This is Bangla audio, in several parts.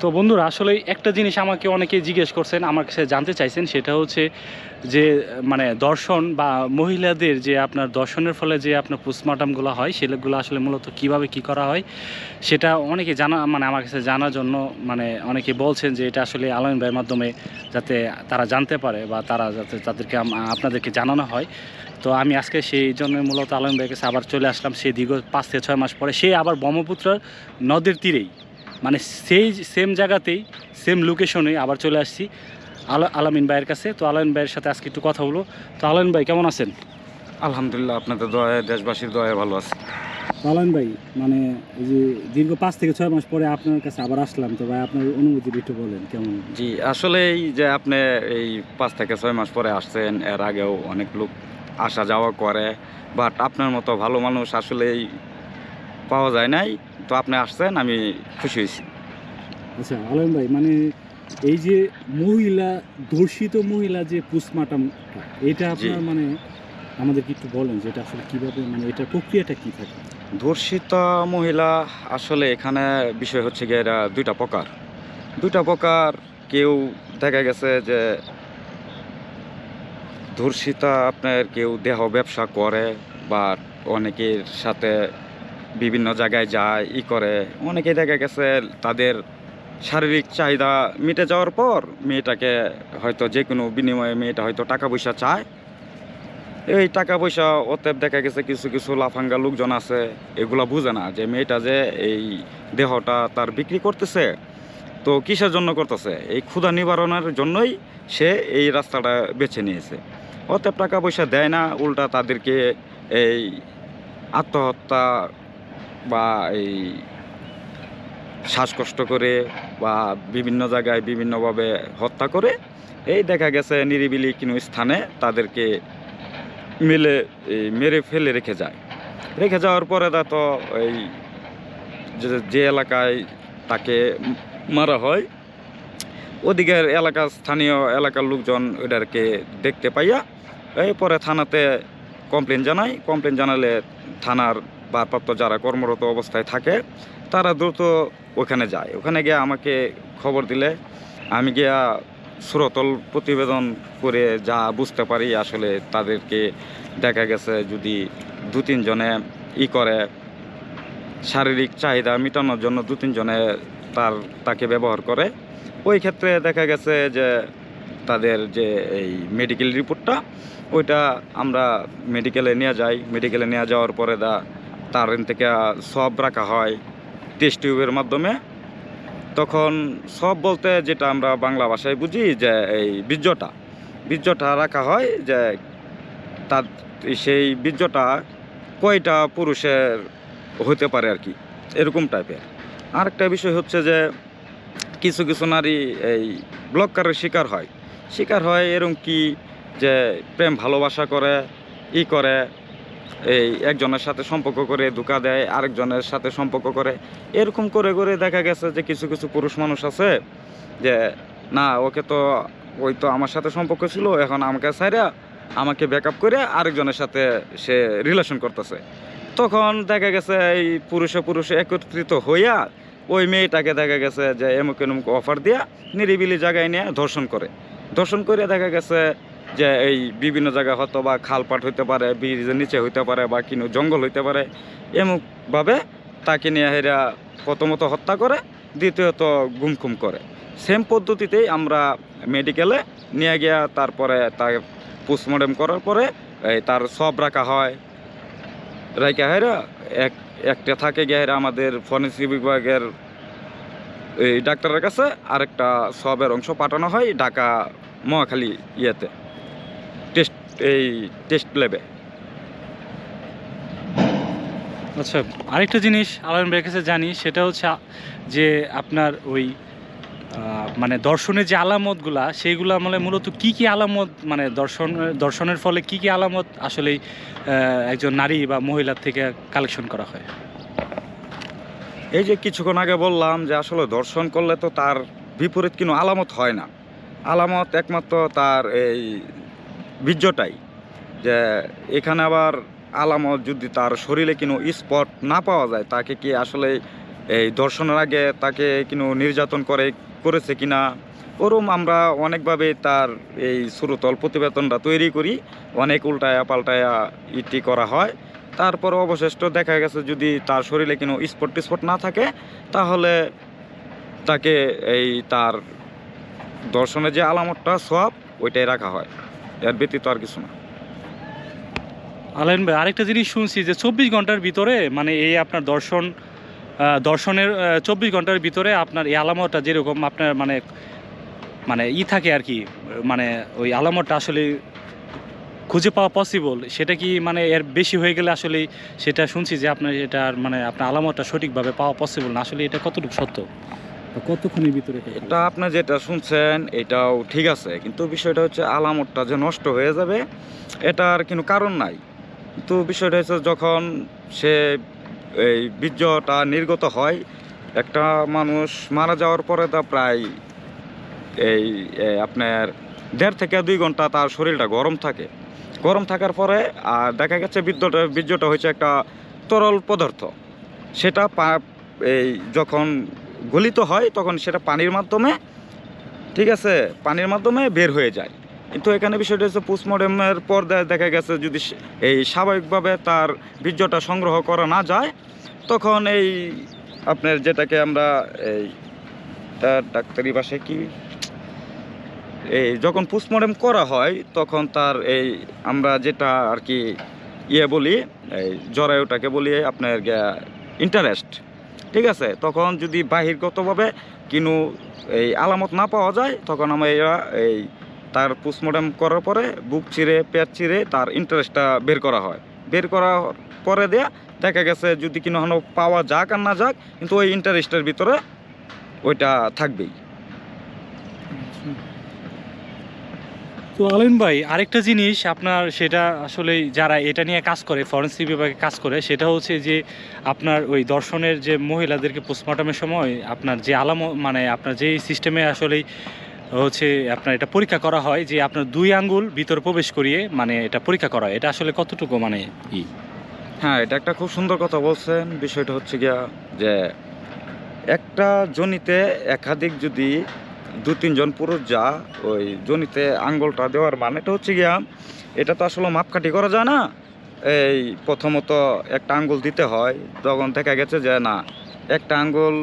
তো বন্ধুরা, আসলে একটা জিনিস আমাকে অনেকে জিজ্ঞেস করছেন, আমার কাছে জানতে চাইছেন, সেটা হচ্ছে যে মানে দর্শন বা মহিলাদের যে আপনার দর্শনের ফলে যে আপনার পোস্টমর্টমগুলো হয়, সেগুলো আসলে মূলত কীভাবে কি করা হয়, সেটা অনেকে জানা মানে আমার কাছে জানার জন্য মানে অনেকে বলছেন যে এটা আসলে আলম ভাইয়ের মাধ্যমে যাতে তারা জানতে পারে বা তারা যাতে তাদেরকে আপনাদেরকে জানানো হয়। তো আমি আজকে সেই জন্য মূলত আলম ভাইয়ের কাছে আবার চলে আসলাম সেই দীর্ঘ পাঁচ থেকে ছয় মাস পরে, সে আবার ব্রহ্মপুত্র নদের তীরেই। মানে সেই সেম জায়গাতেই সেম লোকেশনে আবার চলে আসছি। আলা আলামিন ভাইয়ের কাছে। তো আলামিন ভাইয়ের সাথে আজকে একটু কথা বলব তো আলামিন ভাই কেমন আছেন? আলহামদুলিল্লাহ আপনাদের দয়ায় দেশবাসীর দয়ায় ভালো আছে। আলামিন ভাই মানে এই যে দীর্ঘ পাঁচ থেকে ছয় মাস পরে আপনার কাছে আবার আসলাম। তো ভাই আপনার অনুভূতি একটু বলেন কেমন? জি আসলে এই যে আপনি এই পাঁচ থেকে ছয় মাস পরে আসছেন এর আগেও অনেক লোক আসা যাওয়া করে বাট আপনার মতো ভালো মানুষ আসলেই পাওয়া যায় নাই। তো আপনি আসছেন আমি খুশি হয়েছি। আচ্ছা আলম ভাই মানে এই যে মহিলা ধর্ষিত মহিলা যে পোস্টমার্টাম এটা আপনার মানে আমাদেরকে একটু বলেন যে এটা আসলে কীভাবে মানে এটার প্রক্রিয়াটা কী থাকে? ধর্ষিত মহিলা আসলে এখানে বিষয় হচ্ছে গিয়ে এরা দুইটা প্রকার। দুইটা প্রকার কেউ দেখা গেছে যে ধর্ষিতা আপনার কেউ দেহ ব্যবসা করে বা অনেকের সাথে বিভিন্ন জায়গায় যায়, ই করে। অনেকে দেখা গেছে তাদের শারীরিক চাহিদা মিটে যাওয়ার পর মেয়েটাকে হয়তো যে কোনো বিনিময়ে মেয়েটা হয়তো টাকা পয়সা চায়। এই টাকা পয়সা, অতএব দেখা গেছে কিছু কিছু লাফাঙ্গা লোকজন আছে, এগুলা বুঝে না যে মেয়েটা যে এই দেহটা তার বিক্রি করতেছে। তো কিসের জন্য করতেছে? এই ক্ষুধা নিবারণের জন্যই সে এই রাস্তাটা বেছে নিয়েছে। অতএব টাকা পয়সা দেয় না, উল্টা তাদেরকে এই আত্মহত্যা বা এই শ্বাসকষ্ট করে বা বিভিন্ন জায়গায় বিভিন্নভাবে হত্যা করে, এই দেখা গেছে নিরিবিলি কোনো স্থানে তাদেরকে মেলে মেরে ফেলে রেখে যায়। রেখে যাওয়ার পরে তা তো এই যে- এলাকায় তাকে মারা হয় ওদিকের এলাকা স্থানীয় এলাকার লোকজন ওটাকে দেখতে পাইয়া এই পরে থানাতে কমপ্লেন জানাই। কমপ্লেন জানালে থানার ভারপ্রাপ্ত যারা কর্মরত অবস্থায় থাকে, তারা দ্রুত ওখানে যায়। ওখানে গিয়ে আমাকে খবর দিলে। আমি গিয়া সুরতল প্রতিবেদন করে যা বুঝতে পারি, আসলে তাদেরকে দেখা গেছে যদি দু তিনজনে ই করে, শারীরিক চাহিদা মেটানোর জন্য দু তিনজনে তার, তাকে ব্যবহার করে। ওই ক্ষেত্রে দেখা গেছে যে তাদের যে এই মেডিকেল রিপোর্টটা ওইটা আমরা মেডিকেলে নিয়ে যাই। মেডিকেলে নিয়ে যাওয়ার পরে দা, তার থেকে সব রাখা হয় টেস্ট টিউবের মাধ্যমে। তখন সব বলতে যেটা আমরা বাংলা ভাষায় বুঝি যে এই বীর্যটা। বীর্যটা রাখা হয় যে তার সেই বীর্যটা কয়টা পুরুষের হতে পারে আর কি, এরকম টাইপের আরেকটা বিষয় হচ্ছে যে কিছু কিছু নারী এই ব্লকারের শিকার হয়। শিকার হয় এরকম কি যে প্রেম ভালোবাসা করে, ই করে, এই একজনের সাথে সম্পর্ক করে, ধোকা দেয়, আরেকজনের সাথে সম্পর্ক করে। এরকম করে করে দেখা গেছে যে কিছু কিছু পুরুষ মানুষ আছে যে, না, ওকে তো, ওই তো আমার সাথে সম্পর্ক ছিল, এখন আমাকে ছাইরা আমাকে ব্যাকআপ করে আরেকজনের সাথে সে রিলেশন করতেছে। তখন দেখা গেছে এই পুরুষে পুরুষে একত্রিত হইয়া ওই মেয়েটাকে দেখা গেছে যে এমুক এমুক অফার দিয়া নিরিবিলি জায়গায় নিয়ে ধর্ষণ করে। ধর্ষণ করে দেখা গেছে যে এই বিভিন্ন জায়গায় হয়তো বা খালপাট হইতে পারে ব্রিজের নিচে হইতে পারে বা কিনো জঙ্গল হইতে পারে, এমুকভাবে তাকে নিয়ে হেরা প্রথমত হত্যা করে, দ্বিতীয়ত গুমখুম করে। সেম পদ্ধতিতেই আমরা মেডিকেলে নিয়ে গিয়া তারপরে তার পোস্টমর্টম করার পরে এই তার সব রাখা হয়। রাইকা হেরা এক, একটা থাকে গিয়ে আমাদের ফরেন্সিক বিভাগের এই ডাক্তারের কাছে আরেকটা সবের অংশ পাঠানো হয় ঢাকা মহাখালী ইয়েতে। টেস্ট, এই টেস্ট ল্যাবে। আচ্ছা আরেকটা জিনিস আলম ভাইয়ের কাছে জানি, সেটা হচ্ছে যে আপনার ওই মানে দর্শনের যে আলামতগুলা, সেইগুলা মানে মূলত কি কি আলামত মানে দর্শন, দর্শনের ফলে কি কি আলামত আসলে একজন নারী বা মহিলার থেকে কালেকশন করা হয়? এই যে কিছুক্ষণ আগে বললাম যে আসলে দর্শন করলে তো তার বিপরীত কোনো আলামত হয় না। আলামত একমাত্র তার এই বীর্যটাই যে এখানে আবার আলামত যদি তার শরীরে কোনো স্পট না পাওয়া যায়, তাকে কি আসলে এই দর্শনের আগে তাকে কিনো নির্যাতন করে, করেছে কিনা? ওরম আমরা অনেকভাবে তার এই সুরতল প্রতিবেদনটা তৈরি করি, অনেক উল্টায়া পাল্টায়া ইটি করা হয়। তারপর অবশিষ্ট দেখা গেছে যদি তার শরীরে কোনো স্পট টিস্পট না থাকে, তাহলে তাকে এই তার দর্শনের যে আলামতটা সব ওইটাই রাখা হয়। এর ব্যতীত আর কিছু না। আলেন ভাই, আরেকটা জিনিস শুনছি যে চব্বিশ ঘণ্টার ভিতরে মানে এই আপনার দর্শন দর্শনের চব্বিশ ঘণ্টার ভিতরে আপনার এই আলামতটা যেরকম আপনার মানে মানে ই থাকে আর কি মানে ওই আলামতটা আসলে খুঁজে পাওয়া পসিবল সেটা কি মানে এর বেশি হয়ে গেলে আসলে সেটা শুনছি যে আপনার এটার মানে আপনার আলামতটা সঠিকভাবে পাওয়া পসিবল না, আসলে এটা কতটুকু সত্য? কতক্ষণের ভিতরে এটা এটা আপনি যেটা শুনছেন, এটাও ঠিক আছে, কিন্তু বিষয়টা হচ্ছে আলামতটা যে নষ্ট হয়ে যাবে এটার কোনো কারণ নাই। কিন্তু বিষয়টা হচ্ছে যখন সে এই বীর্যটা নির্গত হয়, একটা মানুষ মারা যাওয়ার পরে তা প্রায় এই আপনার দেড় থেকে দুই ঘণ্টা তার শরীরটা গরম থাকে। গরম থাকার পরে আর দেখা গেছে বীর্যটা বীর্যটা হচ্ছে একটা তরল পদার্থ। সেটা এই যখন গলিত হয়, তখন সেটা পানির মাধ্যমে, ঠিক আছে, পানির মাধ্যমে বের হয়ে যায়। কিন্তু এখানে বিষয়টা হচ্ছে পোস্টমর্টমের পর দেখা গেছে যদি এই স্বাভাবিকভাবে তার বীর্যটা সংগ্রহ করা না যায়, তখন এই আপনার যেটাকে আমরা, এই তার ডাক্তারি ভাষায় কি? এই যখন পোস্টমর্টম করা হয়, তখন তার এই আমরা যেটা আর কি ইয়ে বলি, এই জরায়ুটাকে বলি আপনার ইন্টারেস্ট ঠিক আছে? তখন যদি বাহিরগতভাবে কিনু এই আলামত না পাওয়া যায়, তখন আমরা এরা এই তার পোস্টমর্টম করার পরে বুক চিরে, পেট চিরে তার ইন্টারেস্টটা বের করা হয়। বের করার পরে দেয়া দেখা গেছে যদি কিনো পাওয়া যাক আর না যাক, কিন্তু ওই ইন্টারেস্টের ভিতরে ওইটা থাকবেই। তো আলেন ভাই, আরেকটা জিনিস আপনার সেটা আসলে যারা এটা নিয়ে কাজ করে ফরেন্সিক বিভাগে কাজ করে, সেটা হচ্ছে যে আপনার ওই দর্শনের যে মহিলাদেরকে পোস্টমর্টমের সময় আপনার যে আলাম মানে আপনার যে সিস্টেমে আসলে হচ্ছে আপনার এটা পরীক্ষা করা হয় যে আপনার দুই আঙ্গুল ভিতরে প্রবেশ করিয়ে মানে এটা পরীক্ষা করা হয়। এটা আসলে কতটুকু মানে ই? হ্যাঁ এটা একটা খুব সুন্দর কথা বলছেন। বিষয়টা হচ্ছে গিয়া যে একটা জনিতে একাধিক যদি দু তিনজন পুরুষ যা ওই জনিতে আঙ্গুলটা দেওয়ার মানেটা হচ্ছে গিয়া, এটা তো আসলে মাপকাঠি করা যায় না। এই প্রথমত একটা আঙ্গুল দিতে হয়, তখন দেখা গেছে যে না, একটা আঙ্গুল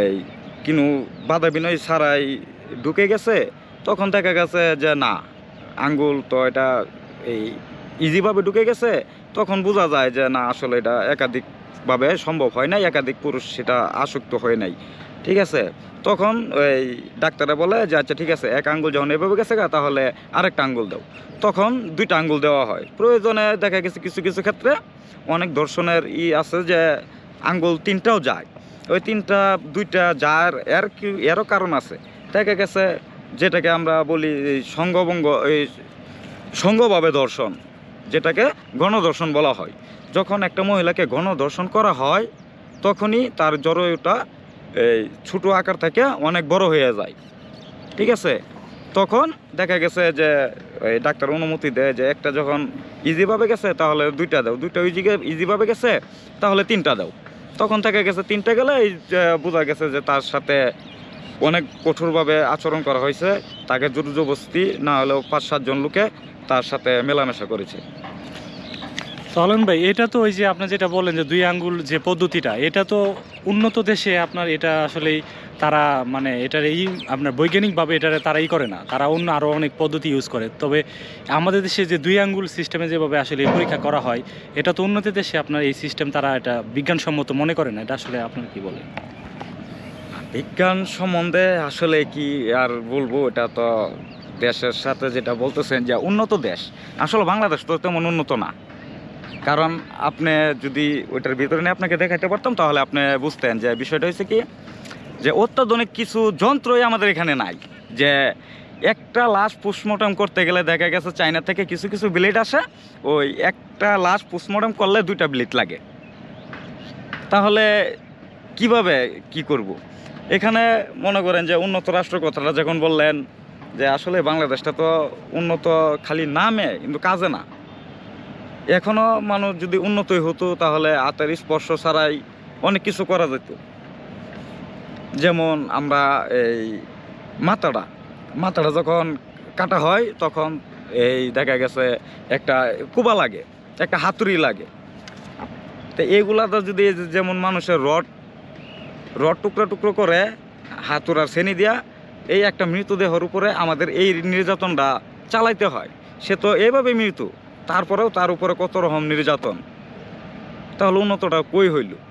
এই কিনু বাধা বিনয় ছাড়াই ঢুকে গেছে, তখন দেখা গেছে যে না, আঙ্গুল তো এটা এই ইজিভাবে ঢুকে গেছে, তখন বোঝা যায় যে না, আসলে এটা একাধিকভাবে সম্ভব হয় নাই, একাধিক পুরুষ সেটা আসক্ত হয় নাই। ঠিক আছে? তখন ওই ডাক্তারে বলে যে আচ্ছা ঠিক আছে এক আঙ্গুল যখন এভাবে গেছে গা, তাহলে আরেকটা আঙ্গুল দাও। তখন দুইটা আঙ্গুল দেওয়া হয়। প্রয়োজনে দেখা গেছে কিছু কিছু ক্ষেত্রে অনেক দর্শনের ই আছে যে আঙ্গুল তিনটাও যায়। ওই তিনটা দুইটা যার এর কি এরও কারণ আছে। দেখা গেছে যেটাকে আমরা বলি সঙ্গভঙ্গ এই সঙ্গভাবে দর্শন যেটাকে গণদর্শন বলা হয়। যখন একটা মহিলাকে গণদর্শন করা হয় তখনই তার জরায়ুটা এই ছোটো আকার থেকে অনেক বড় হয়ে যায়। ঠিক আছে? তখন দেখা গেছে যে, এই ডাক্তার অনুমতি দেয় যে, একটা যখন ইজিভাবে গেছে, তাহলে দুইটা দাও। দুইটা ইজি ইজিভাবে গেছে, তাহলে তিনটা দাও। তখন থেকে গেছে, তিনটা গেলে এই বোঝা গেছে যে, তার সাথে অনেক কঠোরভাবে আচরণ করা হয়েছে। তাকে জোর জবস্তি না হলেও পাঁচ সাতজন লোকে তার সাথে মেলামেশা করেছে। চলেন ভাই, এটা তো ওই যে আপনি যেটা বললেন যে দুই আঙ্গুল যে পদ্ধতিটা, এটা তো উন্নত দেশে আপনার এটা আসলেই তারা মানে এটার এই আপনার বৈজ্ঞানিকভাবে এটার তারা ই করে না। তারা অন্য আরও অনেক পদ্ধতি ইউজ করে। তবে আমাদের দেশে যে দুই আঙ্গুল সিস্টেমে যেভাবে আসলে পরীক্ষা করা হয়, এটা তো উন্নত দেশে আপনার এই সিস্টেম তারা এটা বিজ্ঞানসম্মত মনে করে না। এটা আসলে আপনার কি বলেন? বিজ্ঞান সম্বন্ধে আসলে কি আর বলব, এটা তো দেশের সাথে যেটা বলতেছেন যে উন্নত দেশ। আসলে বাংলাদেশ তো তেমন উন্নত না। কারণ আপনি যদি ওইটার ভিতরে নিয়ে আপনাকে দেখাতে পারতাম, তাহলে আপনি বুঝতেন যে বিষয়টা হচ্ছে কি, যে অত্যাধুনিক কিছু যন্ত্রই আমাদের এখানে নাই। যে একটা লাশ পোস্টমর্টম করতে গেলে দেখা গেছে চায়না থেকে কিছু কিছু ব্লেড আসে, ওই একটা লাশ পোস্টমর্টম করলে দুইটা ব্লেড লাগে। তাহলে কীভাবে কি করব। এখানে মনে করেন যে উন্নত রাষ্ট্র কথাটা যখন বললেন যে আসলে বাংলাদেশটা তো উন্নত খালি নামে, কিন্তু কাজে না। এখনও মানুষ যদি উন্নতই হতো, তাহলে হাতের স্পর্শ ছাড়াই অনেক কিছু করা যেত। যেমন আমরা এই মাথাটা মাথাটা যখন কাটা হয়, তখন এই দেখা গেছে একটা কুবা লাগে, একটা হাতুড়ি লাগে। তো এইগুলাতে যদি যেমন মানুষের রড রড টুকরো টুকরো করে হাতুড়ার শ্রেণি দিয়া এই একটা মৃতদেহের উপরে আমাদের এই নির্যাতনটা চালাইতে হয়। সে তো এইভাবে মৃত্যু তারপরেও তার উপরে কত রকম নির্যাতন? তাহলে উন্নতটা কই হইল?